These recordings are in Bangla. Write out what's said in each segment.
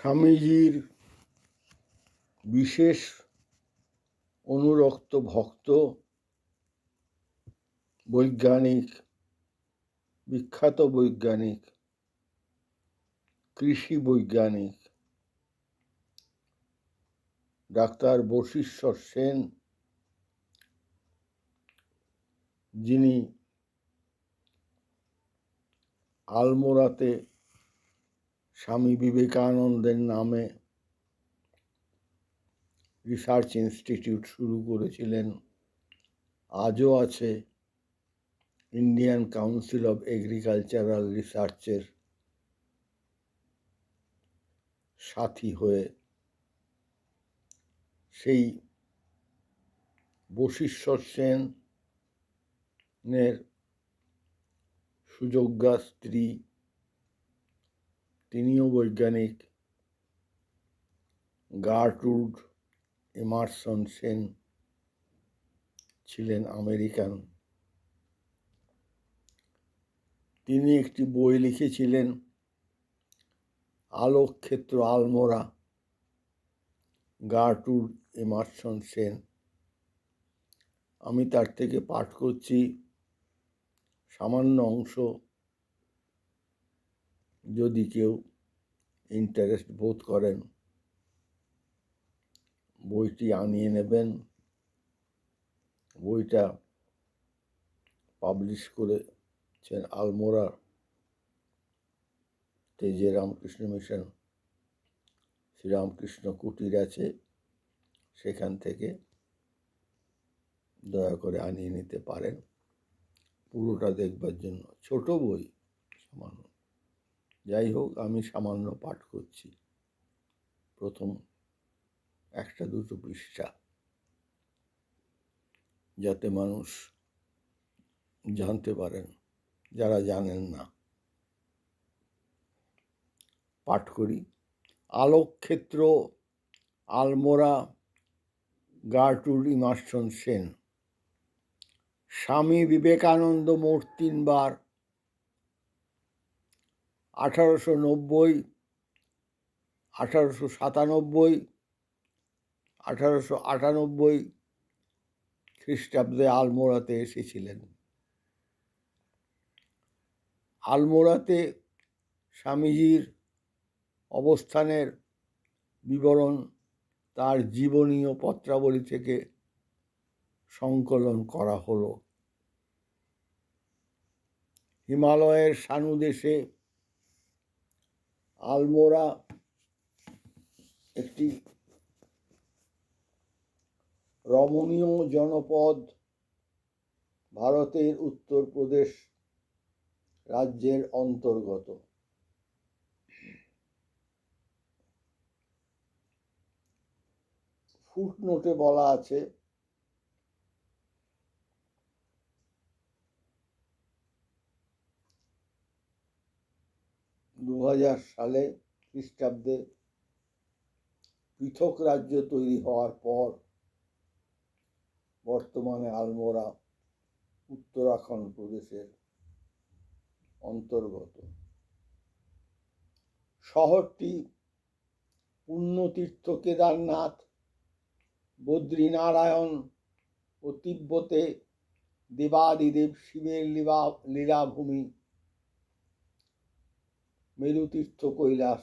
স্বামীজির বিশেষ অনুরক্ত ভক্ত বৈজ্ঞানিক বিখ্যাত বৈজ্ঞানিক কৃষি বৈজ্ঞানিক ডাক্তার বশিষ্ঠর সেন যিনি আলমোড়াতে স্বামী বিবেকানন্দের নামে রিসার্চ ইনস্টিটিউট শুরু করেছিলেন। আজও আছে ইন্ডিয়ান কাউন্সিল অফ এগ্রিকালচারাল রিসার্চের সাথী হয়ে সেই বশিষ্ঠর সেনের সুযোগ্যা স্ত্রী বৈজ্ঞানিক। গার্টুড এমারসন সেন ছিলেন আমেরিকান। তিনি একটি বই লিখেছিলেন, আলোকক্ষেত্র আলমোড়া, গার্টুড এমারসন সেন। আমি তার থেকে পাঠ করছি। সামান্য অংশ যদি কেউ ইন্টারেস্ট বোধ করেন, বইটি আনিয়ে নেবেন, বইটা পাবলিশ করেছেন আলমোড়া, তেজে রামকৃষ্ণ মিশন, শ্রীরামকৃষ্ণ কুটির আছে, সেখান থেকে দয়া করে আনিয়ে নিতে পারেন। পুরোটা দেখবার জন্য ছোট বই সামান্য যাই হোক, আমি সামান্য পাঠ করছি। প্রথম একটা, দুটো পৃষ্ঠা। যাতে মানুষ জানতে পারেন, যারা জানেন না। পাঠ করি। আলোকক্ষেত্র, আলমোড়া গার্টুড ইমার্সন সেন স্বামী বিবেকানন্দ মোট তিনবার আঠারোশো নব্বই, আঠারোশো সাতানব্বই, আঠারোশো আটানব্বই খ্রিস্টাব্দে আলমোড়াতে এসেছিলেন। আলমোড়াতে স্বামীজির অবস্থানের বিবরণ তার জীবনীয় পত্রাবলী থেকে সংকলন করা হলো। হিমালয়ের সানুদেশে আলমোড়া একটি রমণীয় জনপদ ভারতের উত্তরপ্রদেশ রাজ্যের অন্তর্গত। ফুটনোটে বলা আছে দু হাজার সালে খ্রিস্টাব্দে পৃথক রাজ্য তৈরি হওয়ার পর বর্তমানে আলমোড়া উত্তরাখণ্ড প্রদেশের অন্তর্গত। শহরটি পুণ্যতীর্থ কেদারনাথ বদ্রীনারায়ণ ও তিব্বতে দেবাদিদেব শিবের লীলা, লীলাভূমি মেরুতীর্থ কৈলাস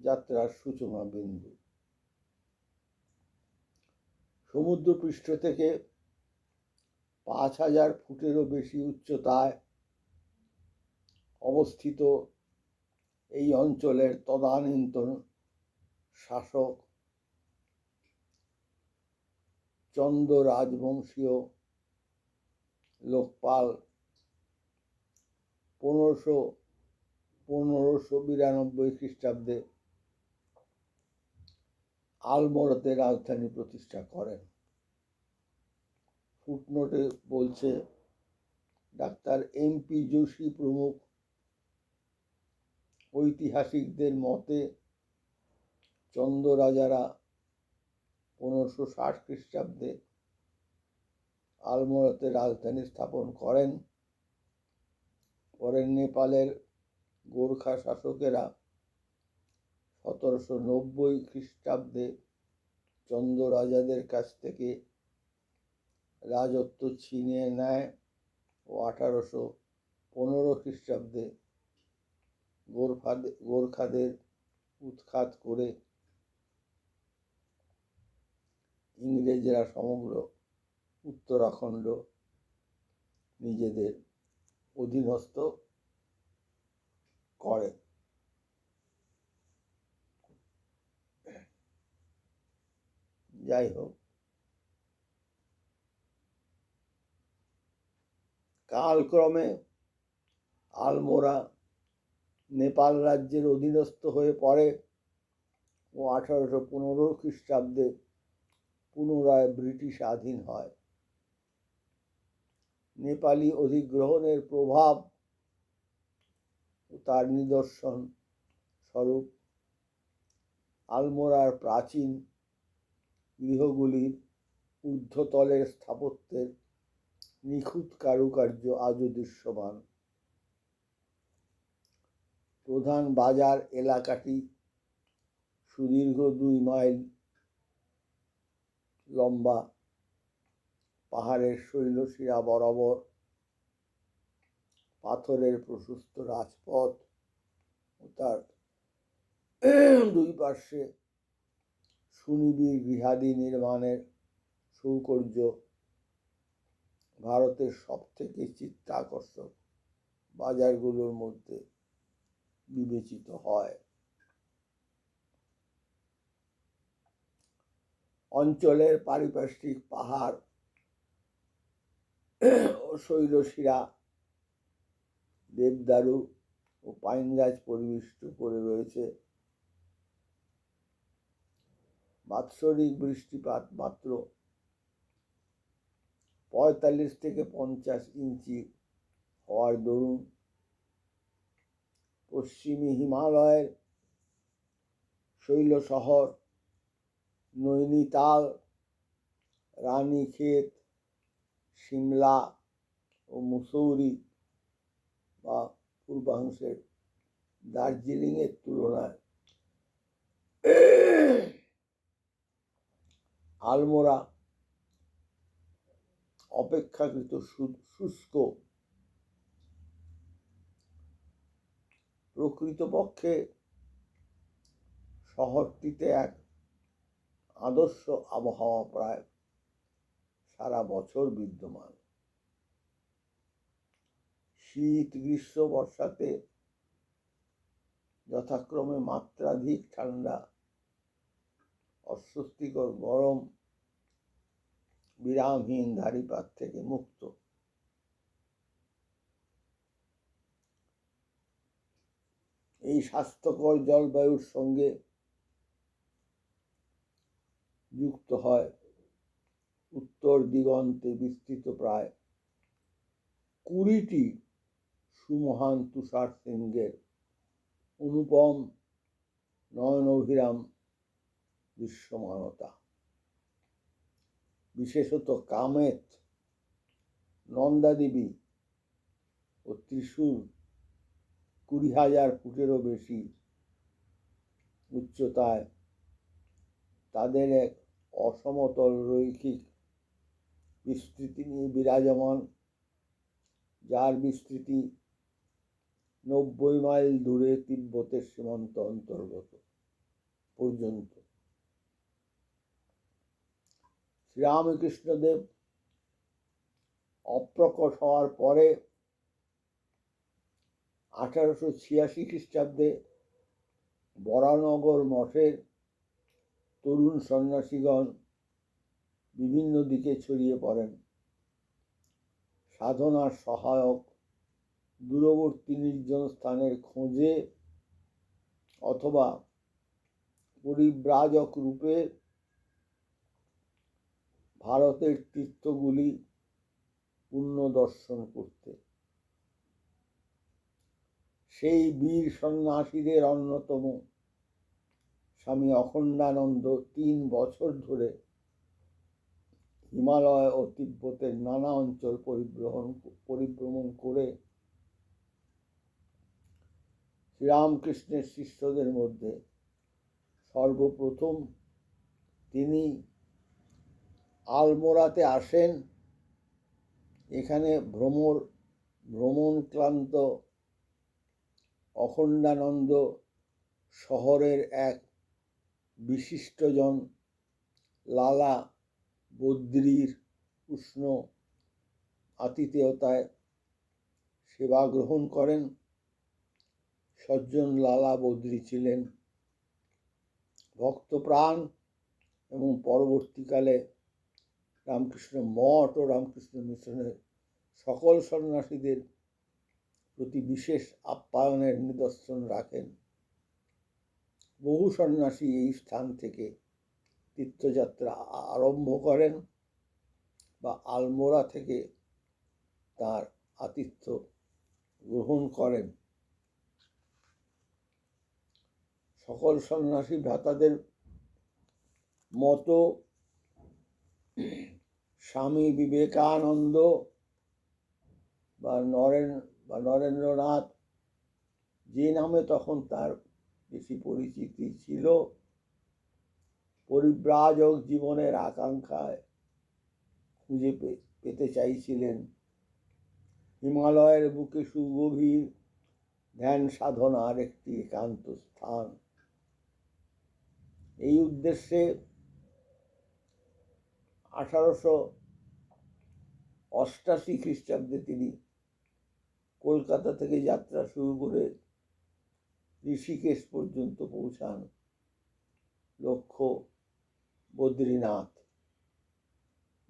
যাত্রার সূচনা বিন্দু। সমুদ্রপৃষ্ঠ থেকে পাঁচ হাজার ফুটেরও বেশি উচ্চতায় অবস্থিত এই অঞ্চলের তদানীন্তন শাসক চন্দ্র রাজবংশীয় লোকপাল পনেরোশো পনেরোশো বিরানব্বই খ্রিস্টাব্দে আলমোড়াতে রাজধানী প্রতিষ্ঠা করেন। ফুটনোটে বলছে, ডাক্তার এম পি যোশী প্রমুখ ঐতিহাসিকদের মতে চন্দ্র রাজারা পনেরোশো ষাট খ্রিস্টাব্দে আলমোড়াতে রাজধানী স্থাপন করেন। পরে নেপালের গোর্খা শাসকেরা সতেরোশো নব্বই খ্রিস্টাব্দে চন্দ্র রাজাদের কাছ থেকে রাজত্ব ছিনিয়ে নেয় ও আঠারোশো পনেরো খ্রিস্টাব্দে গোর্খাদের গোর্খাদের উৎখাত করে ইংরেজরা সমগ্র উত্তরাখণ্ড নিজেদের অধীনস্থ করে। যাই হোক। কালক্রমে আলমোড়া নেপাল রাজ্যের অধীনস্থ হয়ে পড়ে ও আঠারোশো পনেরো খ্রিস্টাব্দে পুনরায় ব্রিটিশ আধীন হয়। নেপালি অধিগ্রহণের প্রভাব তার নিদর্শন স্বরূপ। আলমোড়ার প্রাচীন গৃহগুলির ঊর্ধ্বতলের স্থাপত্যের নিখুঁত কারুকার্য আজও দৃশ্যমান। প্রধান বাজার এলাকাটি সুদীর্ঘ দুই মাইল লম্বা। পাহাড়ের শৈলশিরা বরাবর পাথরের প্রশস্ত রাজপথ ও তার দুই পার্শ্বে সুনিবিড় গৃহাদি নির্মাণের সৌকর্য ভারতের সবথেকে চিত্তাকর্ষক বাজারগুলোর মধ্যে বিবেচিত হয়। অঞ্চলের পারিপার্শ্বিক পাহাড় ও শৈলশিরা দেবদারু ও পাইন গাছ পরিবেষ্ট করে রয়েছে। বাৎসরিক বৃষ্টিপাত মাত্র পঁয়তাল্লিশ থেকে পঞ্চাশ ইঞ্চি হওয়ার দরুন। পশ্চিমী হিমালয়ের শৈল শহর, নৈনিতাল, রানীক্ষেত, সিমলা ও মুসৌরি বা পূর্বাংশের দার্জিলিংয়ের তুলনায় আলমোড়া অপেক্ষাকৃত শুষ্ক প্রকৃতপক্ষে শহরটিতে এক আদর্শ আবহাওয়া প্রায় সারা বছর বিদ্যমান। শীত, গ্রীষ্ম, বর্ষাতে যথাক্রমে মাত্রাধিক ঠান্ডা, অস্বস্তিকর গরম, বিরামহীন ধারিপাত থেকে মুক্ত। এই স্বাস্থ্যকর জলবায়ুর সঙ্গে যুক্ত হয় উত্তর দিগন্তে বিস্তৃত প্রায় কুড়িটি সুমহান তুষার সিংহের অনুপম নয়ন অভিরাম দৃশ্যমানতা। বিশেষত কামেত, নন্দাদেবী ও ত্রিশূল কুড়ি হাজার ফুটেরও বেশি উচ্চতায় তাদের এক অসমতল রৈখিক বিস্তৃতি নিয়ে বিরাজমান। যার বিস্তৃতি নব্বই মাইল দূরে তিব্বতের সীমান্ত অন্তর্গত পর্যন্ত। শ্রীরামকৃষ্ণদেব অপ্রকট হওয়ার পরে আঠারোশো ছিয়াশি খ্রিস্টাব্দে বরানগর মঠের তরুণ সন্ন্যাসীগণ বিভিন্ন দিকে ছড়িয়ে পড়েন। সাধনার সহায়ক দূরবর্তী নির্জন স্থানের খোঁজে অথবা পরিব্রাজক রূপে ভারতের তীর্থগুলি পুণ্য দর্শন করতে। সেই বীর সন্ন্যাসীদের অন্যতম স্বামী অখণ্ডানন্দ তিন বছর ধরে হিমালয় ও তিব্বতের নানা অঞ্চল পরিভ্রমণ পরিভ্রমণ করে শ্রীরামকৃষ্ণের শিষ্যদের মধ্যে সর্বপ্রথম তিনি আলমোড়াতে আসেন। এখানে ভ্রমর ভ্রমণ ক্লান্ত অখণ্ডানন্দ শহরের এক বিশিষ্টজন লালা বদ্রির উষ্ণ আতিথেয়তায় সেবা গ্রহণ করেন। সজ্জন লালা বদ্রী ছিলেন। ভক্তপ্রাণ এবং পরবর্তীকালে রামকৃষ্ণ মঠ ও রামকৃষ্ণ মিশনের সকল সন্ন্যাসীদের প্রতি বিশেষ আপ্যায়নের নিদর্শন রাখেন। বহু সন্ন্যাসী এই স্থান থেকে তীর্থযাত্রা আরম্ভ করেন বা আলমোড়া থেকে তার আতিথ্য গ্রহণ করেন। সকল সন্ন্যাসী ভ্রাতাদের মতো স্বামী বিবেকানন্দ বা নরেন, বা নরেন্দ্রনাথ, যে নামে তখন তার বেশি পরিচিতি ছিল, পরিব্রাজক জীবনের আকাঙ্ক্ষায় খুঁজে পেতে চাইছিলেন। হিমালয়ের বুকে সুগভীর ধ্যান সাধনার একটি একান্ত স্থান। এই উদ্দেশ্যে আঠারোশো অষ্টাশি খ্রিস্টাব্দে তিনি কলকাতা থেকে যাত্রা শুরু করে ঋষিকেশ পর্যন্ত পৌঁছান লক্ষ্য বদ্রীনাথ।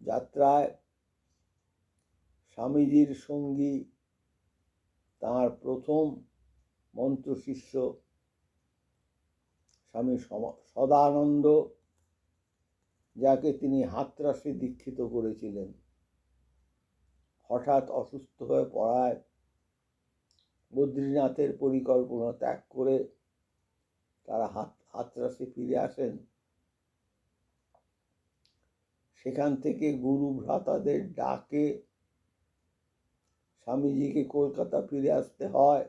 যাত্রায় স্বামীজির সঙ্গী তাঁর প্রথম মন্ত্রশিষ্য স্বামী সদানন্দ যাকে তিনি হাতরাসে দীক্ষিত করেছিলেন। হঠাৎ অসুস্থ হয়ে পড়ায় বদ্রীনাথের পরিকল্পনা ত্যাগ করে তারা হাত, হাতরাসে ফিরে আসেন। সেখান থেকে গুরু ভ্রাতাদের ডাকে স্বামীজিকে কলকাতা ফিরে আসতে হয়।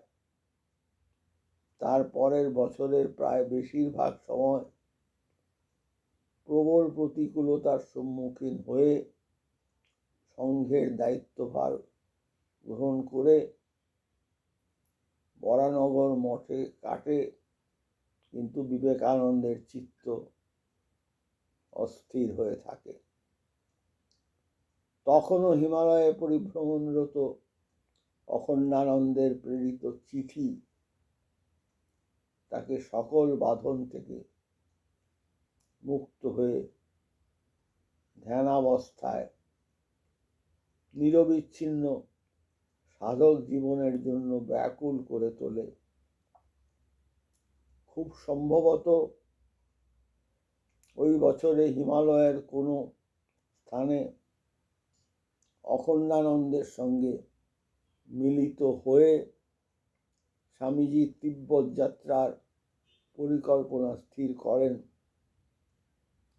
তার পরের বছরের প্রায় বেশিরভাগ সময় প্রবল প্রতিকূলতার সম্মুখীন হয়ে সংঘের দায়িত্বভার গ্রহণ করে বরানগর মঠে কাটে। কিন্তু বিবেকানন্দের চিত্ত অস্থির হয়ে থাকে। তখনও হিমালয়ে পরিভ্রমণরত অখণ্ডানন্দের প্রেরিত চিঠি তাকে সকল বাঁধন থেকে মুক্ত হয়ে ধ্যানাবস্থায় নিরবিচ্ছিন্ন সাধক জীবনের জন্য ব্যাকুল করে তোলে। খুব সম্ভবত ওই বছরে হিমালয়ের কোনো স্থানে অখণ্ডানন্দের সঙ্গে মিলিত হয়ে স্বামীজি তিব্বত যাত্রার পরিকল্পনা স্থির করেন।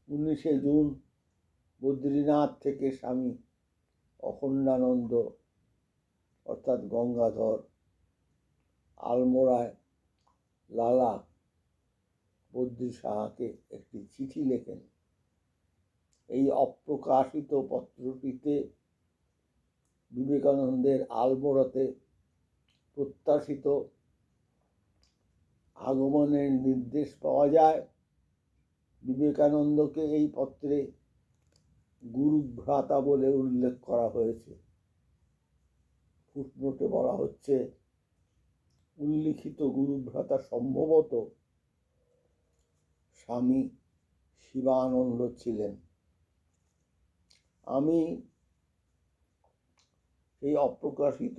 উনিশে জুন বদ্রীনাথ থেকে স্বামী অখণ্ডানন্দ, অর্থাৎ গঙ্গাধর আলমোড়ায় লালা বদ্রী সাহাকে একটি চিঠি লেখেন। এই অপ্রকাশিত পত্রটিতে বিবেকানন্দের আলমোড়াতে প্রত্যাশিত আগমনের নির্দেশ পাওয়া যায়। বিবেকানন্দকে এই পত্রে গুরুভ্রাতা বলে উল্লেখ করা হয়েছে। ফুটনোটে বলা হচ্ছে, উল্লিখিত গুরুভ্রাতা সম্ভবত স্বামী শিবানন্দ ছিলেন। আমি এই অপ্রকাশিত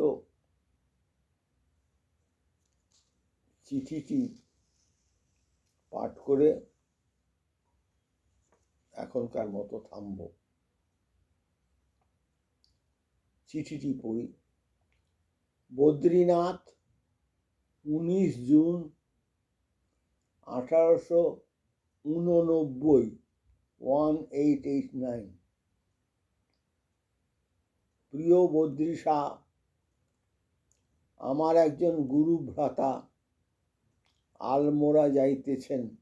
চিঠিটি পাঠ করে এখনকার মতো থামব। চিঠিটি পড়ি। বদ্রীনাথ, উনিশ জুন আঠারোশো উননব্বই, ওয়ান এইট এইট নাইন। প্রিয় বদ্রীষা আমার একজন গুরু ভ্রাতা আলমোড়া যাইতেছেন।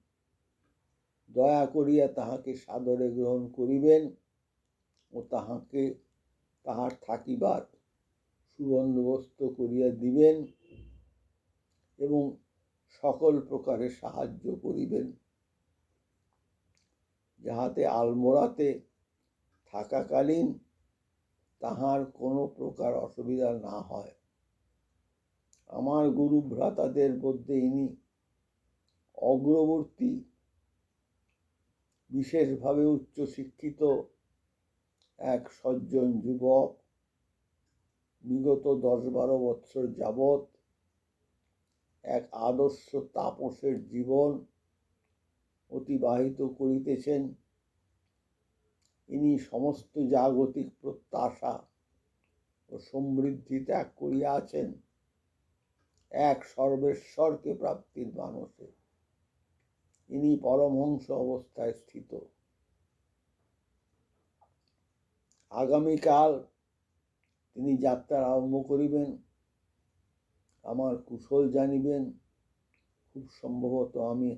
দয়া করিয়া তাহাকে সাদরে গ্রহণ করিবেন ও তাহাকে তাহার থাকিবার সুবন্দোবস্ত করিয়া দিবেন এবং সকল প্রকারে সাহায্য করিবেন। যাহাতে আলমোড়াতে থাকাকালীন তাহার কোনো প্রকার অসুবিধা না হয়। আমার গুরু ভ্রাতাদের মধ্যে ইনি অগ্রবর্তী, বিশেষভাবে উচ্চশিক্ষিত এক সজ্জন যুবক, বিগত দশ বারো বৎসর যাবৎ এক আদর্শ তাপসের জীবন অতিবাহিত করিতেছেন। ইনি সমস্ত জাগতিক প্রত্যাশা ও সমৃদ্ধি ত্যাগ করিয়াছেন এক সর্বেশ্বরকে প্রাপ্তির মানসে ইনি পরমহংস অবস্থায় স্থিত। আগামীকাল তিনি যাত্রা আরম্ভ করিবেন। আমার কুশল জানিবেন, খুব সম্ভবত আমি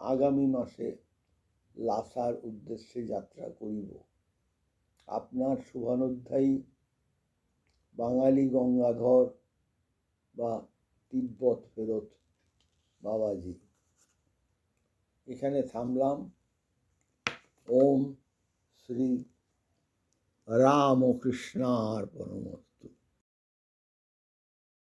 আগামী মাসে লাসার উদ্দেশ্যে যাত্রা করিব। আপনার শুভানুধ্যায়ী বাঙালি গঙ্গাধর বা তিব্বত ফেরত বাবাজি। এখানে থামলাম। ওম শ্রী রামকৃষ্ণার পরমস্ত